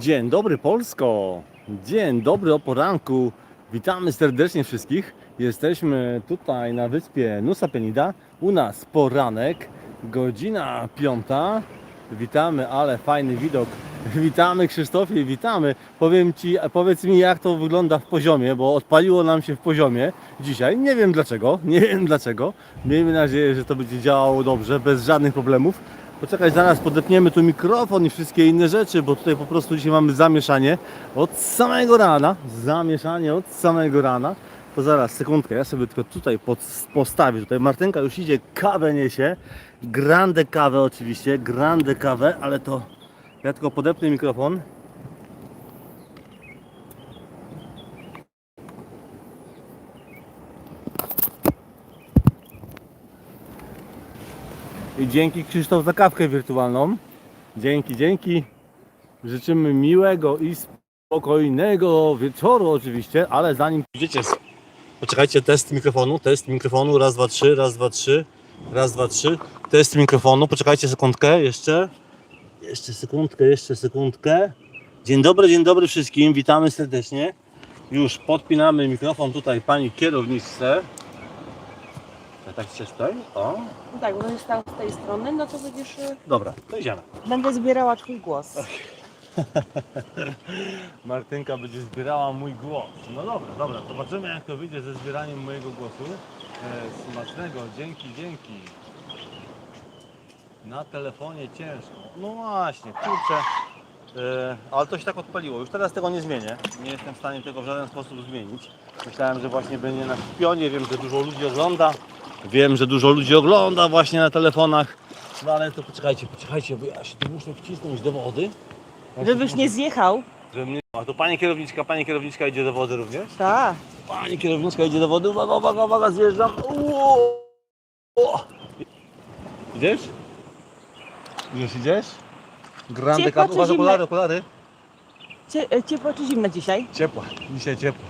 Dzień dobry Polsko! Dzień dobry o poranku. Witamy serdecznie wszystkich. Jesteśmy tutaj na wyspie Nusa Penida. U nas poranek, godzina piąta. Witamy, ale fajny widok. Witamy Krzysztofie, witamy. Powiem Ci, powiedz mi jak to wygląda w poziomie, bo odpaliło nam się w poziomie dzisiaj. Nie wiem dlaczego, nie wiem dlaczego. Miejmy nadzieję, że to będzie działało dobrze, bez żadnych problemów. Poczekaj, zaraz podepniemy tu mikrofon i wszystkie inne rzeczy, bo tutaj po prostu dzisiaj mamy zamieszanie od samego rana. Zamieszanie od samego rana. To zaraz, sekundkę, ja sobie tylko tutaj pod, postawię. Tutaj Martynka już idzie, kawę niesie. Grande kawę oczywiście, grande kawę, ale to ja tylko podepnę mikrofon. I dzięki Krzysztof za kawkę wirtualną. Dzięki, dzięki. Życzymy miłego i spokojnego wieczoru oczywiście, ale zanim pójdziecie... Poczekajcie, test mikrofonu, test mikrofonu, raz, dwa, trzy, raz, dwa, trzy, raz, dwa, trzy. Test mikrofonu, poczekajcie sekundkę, jeszcze. Jeszcze sekundkę, jeszcze sekundkę. Dzień dobry, dzień dobry wszystkim, witamy serdecznie. Już podpinamy mikrofon tutaj pani kierowniczce. Tak chcesz tutaj? O, No tak, bo będziesz stał z tej strony, no to będziesz... y, dobra, to idziemy. Będę zbierała twój głos. Martynka będzie zbierała mój głos. No dobra, dobra, zobaczymy jak to wyjdzie ze zbieraniem mojego głosu. E, smacznego, dzięki, dzięki. Na telefonie ciężko. No właśnie, kurczę. E, ale to się tak odpaliło. Już teraz tego nie zmienię. Nie jestem w stanie tego w żaden sposób zmienić. Myślałem, że właśnie będzie na pionie. Wiem, że dużo ludzi ogląda. Wiem, że dużo ludzi ogląda właśnie na telefonach. No ale to poczekajcie, poczekajcie, bo ja się tu muszę wcisnąć do wody. Żebyś nie zjechał. że mnie... A to pani kierowniczka, pani kierowniczka idzie do wody również? Tak. Pani kierowniczka idzie do wody, uwaga, uwaga, uwaga, zjeżdżam. Uuu. O. Idziesz? Już idziesz? Grande Ciepła kap... czy okulary, okulary. Cie, e, ciepło czy zimno dzisiaj? Ciepła, dzisiaj ciepło.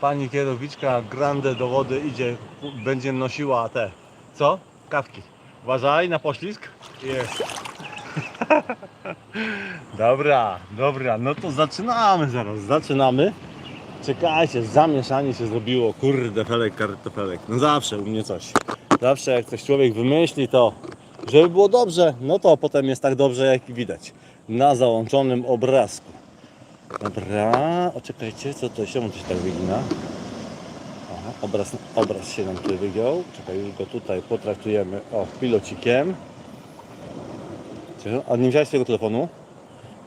Pani kierowniczka grande do wody idzie, będzie nosiła te, co? Kawki. Uważaj na poślizg. Jest. dobra, dobra, no to zaczynamy zaraz, zaczynamy. Czekajcie, zamieszanie się zrobiło, kurde, felek, kartofelek. No zawsze u mnie coś. Zawsze jak coś człowiek wymyśli, to żeby było dobrze, no to potem jest tak dobrze, jak widać na załączonym obrazku. Dobra, o czekajcie, co to się, on coś tak wygina. Aha, obraz, obraz się nam tutaj wygiął. Czekaj, już go tutaj potraktujemy, o, pilocikiem. A nie wziąłeś swojego telefonu?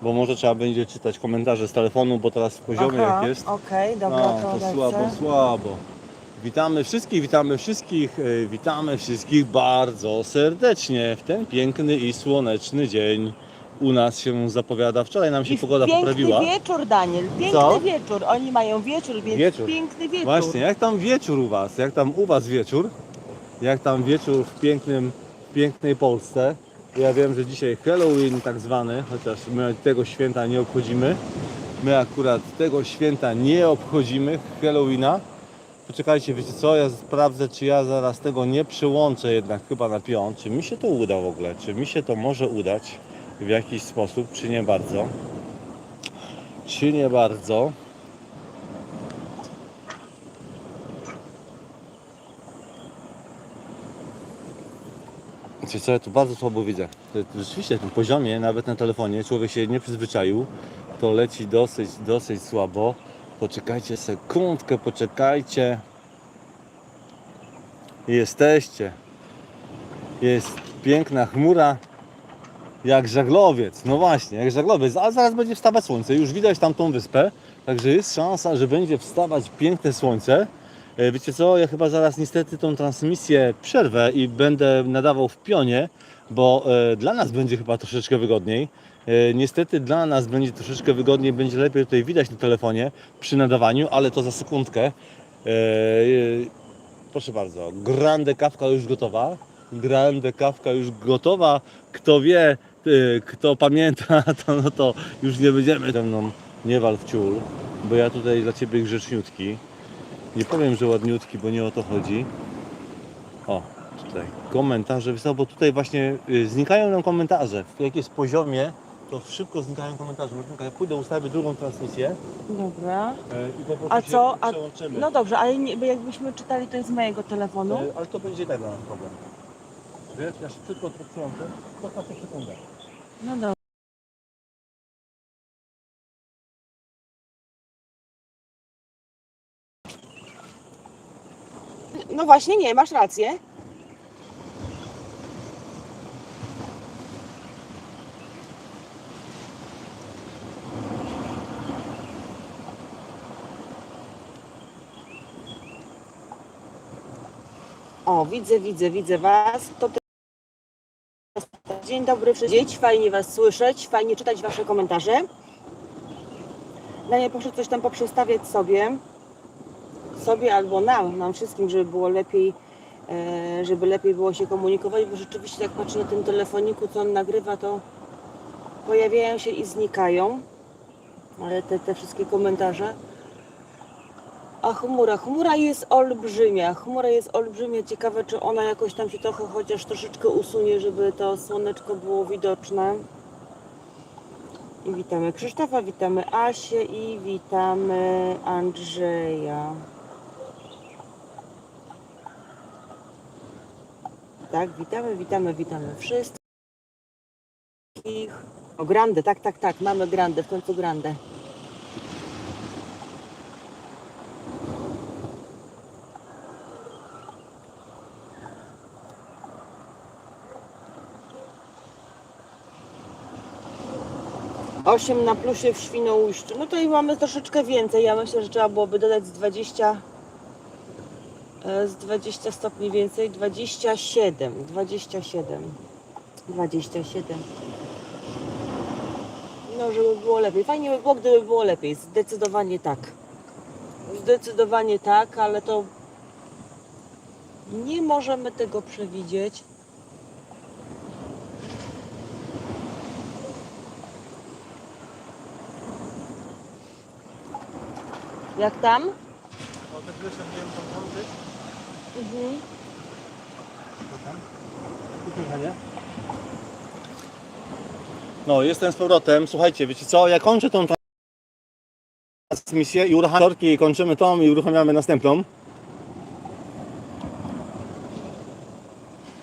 Bo może trzeba będzie czytać komentarze z telefonu, bo teraz w poziomie Aha, jak jest. Okej, dobra, No, to, to słabo, słabo. Witamy wszystkich, witamy wszystkich, e, witamy wszystkich bardzo serdecznie w ten piękny i słoneczny dzień. U nas się zapowiada, wczoraj nam się I pogoda piękny poprawiła. wieczór, Daniel. Piękny Co? wieczór. Oni mają wieczór, więc Wieczór. piękny wieczór. Właśnie, jak tam wieczór u Was? Jak tam u Was wieczór? Jak tam wieczór w, pięknym, w pięknej Polsce? Ja wiem, że dzisiaj Halloween tak zwany, chociaż my tego święta nie obchodzimy. My akurat tego święta nie obchodzimy, Halloweena. Poczekajcie, wiecie co, ja sprawdzę, czy ja zaraz tego nie przyłączę jednak chyba na pion. Czy mi się to uda w ogóle? Czy mi się to może udać w jakiś sposób, czy nie bardzo? Czy nie bardzo? Wiecie co, ja tu bardzo słabo widzę. Rzeczywiście w tym poziomie, nawet na telefonie, człowiek się nie przyzwyczaił, to leci dosyć, dosyć słabo. Poczekajcie sekundkę, poczekajcie. Jesteście. Jest piękna chmura, jak żaglowiec. No właśnie, jak żaglowiec, a zaraz będzie wstawać słońce. Już widać tamtą wyspę, także jest szansa, że będzie wstawać piękne słońce. E, Wiecie co, ja chyba zaraz niestety tą transmisję przerwę i będę nadawał w pionie, bo e, dla nas będzie chyba troszeczkę wygodniej. E, niestety dla nas będzie troszeczkę wygodniej, będzie lepiej tutaj widać na telefonie przy nadawaniu, ale to za sekundkę. Proszę bardzo, grande kawka już gotowa. Grande kawka już gotowa. Kto wie, kto pamięta, to, no to już nie będziemy ze mną nie wal w ciul, bo ja tutaj dla Ciebie grzeczniutki. Nie powiem, że ładniutki, bo nie o to chodzi. O, tutaj komentarze, bo tutaj właśnie y, znikają nam komentarze. W jakim jest poziomie to szybko znikają komentarze. Martynka, ja pójdę, ustawię drugą transmisję Dobra. e, i po prostu A się co? A- przełączymy. No dobrze, ale nie, bo jakbyśmy czytali to z mojego telefonu. E, ale to będzie i tak dla nas problem. Wiesz, ja to przyłączę, to na sekundę. No dobra. No właśnie, nie, masz rację. O, widzę, widzę, widzę Was. To Dzień dobry wszystkim. Fajnie Was słyszeć, fajnie czytać Wasze komentarze. Daniel, proszę coś tam poprzestawiać sobie, sobie albo nam, nam wszystkim, żeby było lepiej, e, żeby lepiej było się komunikować, bo rzeczywiście jak patrzę na tym telefoniku, co on nagrywa, to pojawiają się i znikają ale te, te wszystkie komentarze. A chmura, chmura jest olbrzymia, chmura jest olbrzymia, ciekawe czy ona jakoś tam się trochę chociaż troszeczkę usunie, żeby to słoneczko było widoczne. I witamy Krzysztofa, witamy Asię i witamy Andrzeja. Tak, witamy, witamy, witamy wszystkich. O, grandę, tak, tak, tak, mamy grandę, w końcu grandę. 8 na plusie w Świnoujściu. No to i mamy troszeczkę więcej. Ja myślę, że trzeba byłoby dodać z 20 e, z 20 stopni więcej, 27, 27, 27. No, żeby było lepiej. Fajnie by było, gdyby było lepiej. Zdecydowanie tak. Zdecydowanie tak, ale to nie możemy tego przewidzieć. Jak tam? O, wiesz, jak wiem, tam tam? Nie? No, jestem z powrotem. Słuchajcie, wiecie co? Ja kończę tą transmisję i uruchamiamy i kończymy tą i uruchamiamy następną.